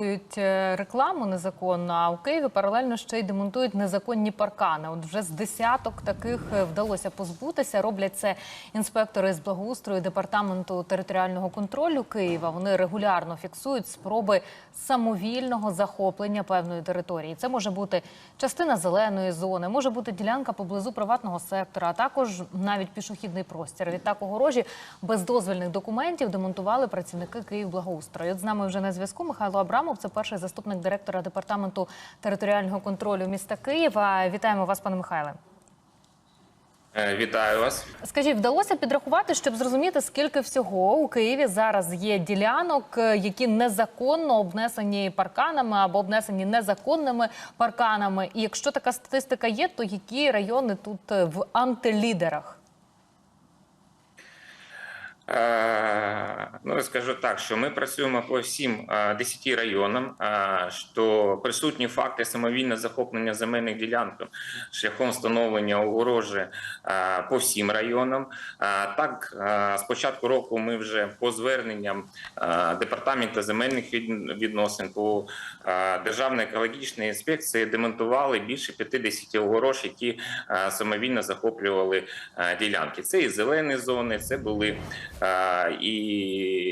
Е, рекламу незаконно, а у Києві паралельно ще й демонтують незаконні паркани. От вже з десяток таких е, вдалося позбутися. Роблять це інспектори з благоустрою департаменту територіального контролю Києва. Вони регулярно фіксують спроби самовільного захоплення певної території. Це може бути частина зеленої зони, може бути ділянка поблизу приватного сектора, а також навіть пішохідний простір. Відтак огорожі без дозвільних документів демонтували працівники Київблагоустрою. От з нами вже на зв'язку Михайло Абрамов, це перший заступник директора департаменту територіального контролю міста Києва. Вітаємо вас, пане Михайле. Е, Вітаю вас. Скажіть, вдалося підрахувати, щоб зрозуміти, скільки всього у Києві зараз є ділянок, е, які незаконно обнесені парканами або обнесені незаконними парканами. І якщо така статистика є, то які райони тут е, в антилідерах? Е, Ну, я скажу так, що ми працюємо по всім е, 10 районам, е, що присутні факти самовільне захоплення земельних ділянок шляхом встановлення огорожі е, по всім районам. Е, Так, е, з початку року ми вже по зверненням е, департаменту земельних від- відносин по е, Державної екологічної інспекції демонтували більше 50 огорож, які е, самовільно захоплювали е, ділянки. Це і зелені зони, це були е, і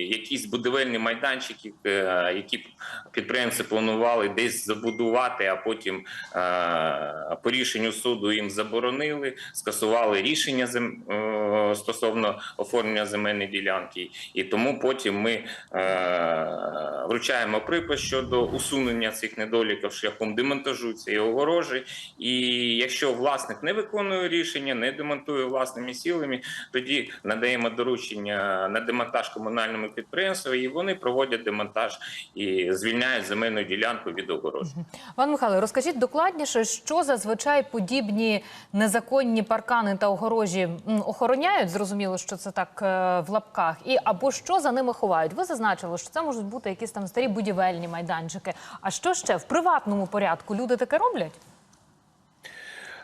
якісь будівельні майданчики, е, які підприємці планували десь забудувати, а потім е, по рішенню суду їм заборонили, скасували рішення зем, е, стосовно оформлення земельної ділянки, і тому потім ми вручаємо припис щодо усунення цих недоліків шляхом демонтажу цієї огорожі. І якщо власник не виконує рішення, не демонтує власними силами, тоді надаємо доручення на демонтаж комунальному підприємству, і вони проводять демонтаж і звільняють земельну ділянку від огорожі. Пан Михайло, розкажіть докладніше, що зазвичай подібні незаконні паркани та огорожі охороняють. Зрозуміло, що це так е, в лапках, і або що за ними ховають. Ви зазначили, що це можуть бути якісь там старі будівельні майданчики. А що ще в приватному порядку люди таке роблять?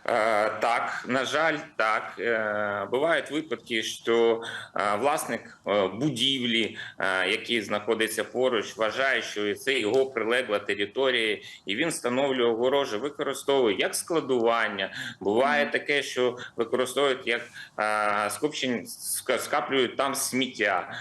Е, Так, на жаль, так Е, бувають випадки, що е, власник будівлі, який знаходиться поруч, вважає, що це його прилегла територія, і він встановлює огорожі, використовує як складування. Буває таке, що використовують як скупчень, скаплюють там сміття.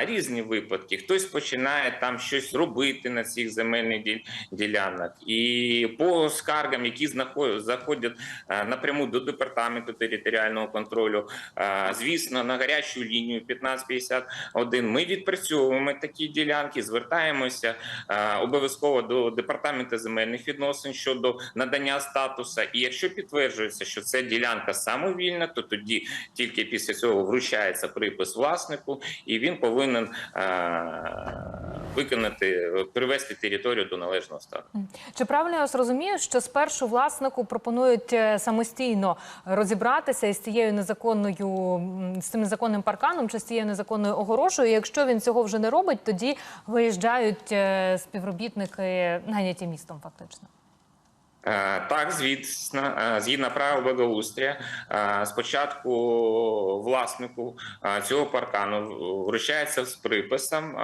Різні випадки. Хтось починає там щось робити на цих земельних діл- ділянок. І по скаргам, які знаходять, заходять напряму до департаменту територіального контролю. е, Звісно, на гарячу лінію 1551 ми відпрацьовуємо такі ділянки, звертаємося е, обов'язково до департаменту земельних відносин щодо надання статуса. І якщо підтверджується, що це ділянка самовільна, то тоді тільки після цього вручається припис власнику, і він повинен е, виконати привести територію до належного стану. Чи правильно я розумію, що спершу власнику пропонують е, самостійно розібратися із цією незаконною з цим незаконним парканом чи з цією незаконною огорожею? І Якщо він цього вже не робить, тоді виїжджають е, співробітники наняті містом, фактично. Е, Так, звісно, е, згідно правил благоустрія, е, спочатку власнику цього паркану вручається з приписом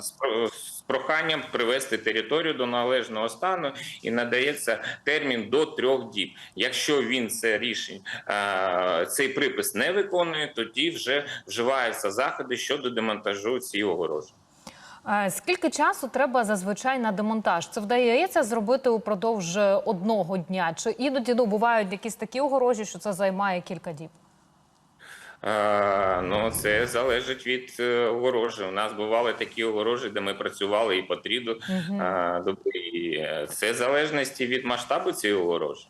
з проханням привести територію до належного стану і надається термін до трьох діб. Якщо він це рішення цей припис не виконує, тоді вже вживаються заходи щодо демонтажу цієї огорожі. Е, Скільки часу треба зазвичай на демонтаж? Це вдається зробити упродовж е, одного дня? Чи іноді ну, бувають якісь такі огорожі, що це займає кілька діб? Е, Ну, це залежить від е, огорожі. У нас бували такі огорожі, де ми працювали і по три до- е, Це залежності від масштабу цієї огорожі.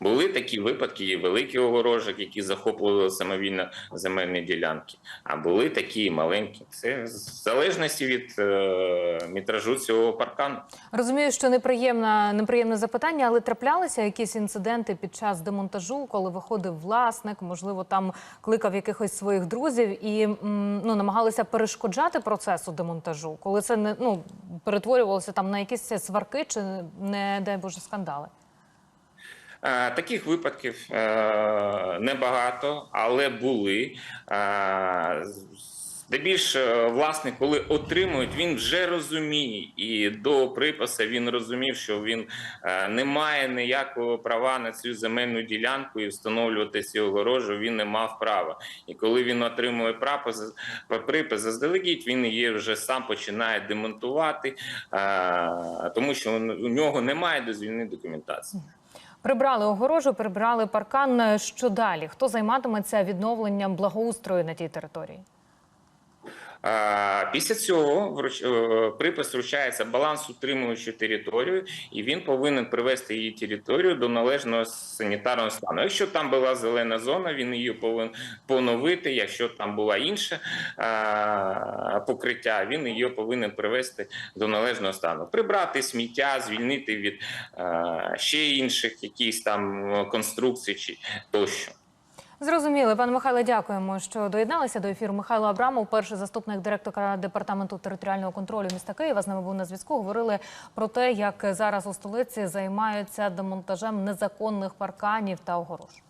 Були такі випадки, і великі огорожі, які захоплювали самовільно земельні ділянки. А були такі маленькі. Це в залежності від е, метражу цього паркану. Розумію, що неприємне, неприємне запитання, але траплялися якісь інциденти під час демонтажу, коли виходив власник, можливо, там кликав якихось своїх друзів і ну, намагалися перешкоджати процесу демонтажу, коли це не ну, перетворювалося там на якісь сварки чи не дай Боже скандали. Е, Таких випадків е, небагато, але були. Е, з- Де більше власник, коли отримують, він вже розуміє, і до припису він розумів, що він не має ніякого права на цю земельну ділянку і встановлювати цю огорожу. Він не мав права. І коли він отримує прапис, припис заздалегідь, він її вже сам починає демонтувати, тому що у нього немає дозвільної документації. Прибрали огорожу, прибрали паркан. Що далі? Хто займатиметься відновленням благоустрою на тій території? Після цього е, припис вручається баланс утримуючу територію, і він повинен привести її територію до належного санітарного стану. Якщо там була зелена зона, він її повинен поновити. Якщо там була інша покриття, він її повинен привести до належного стану. Прибрати сміття, звільнити від ще інших якихось там е, конструкцій чи тощо. Зрозуміли, пане Михайле, дякуємо, що доєдналися до ефіру. Михайло Абрамов, перший заступник директора департаменту територіального контролю міста Києва, з нами був на зв'язку. Говорили про те, як зараз у столиці займаються демонтажем незаконних парканів та огорож.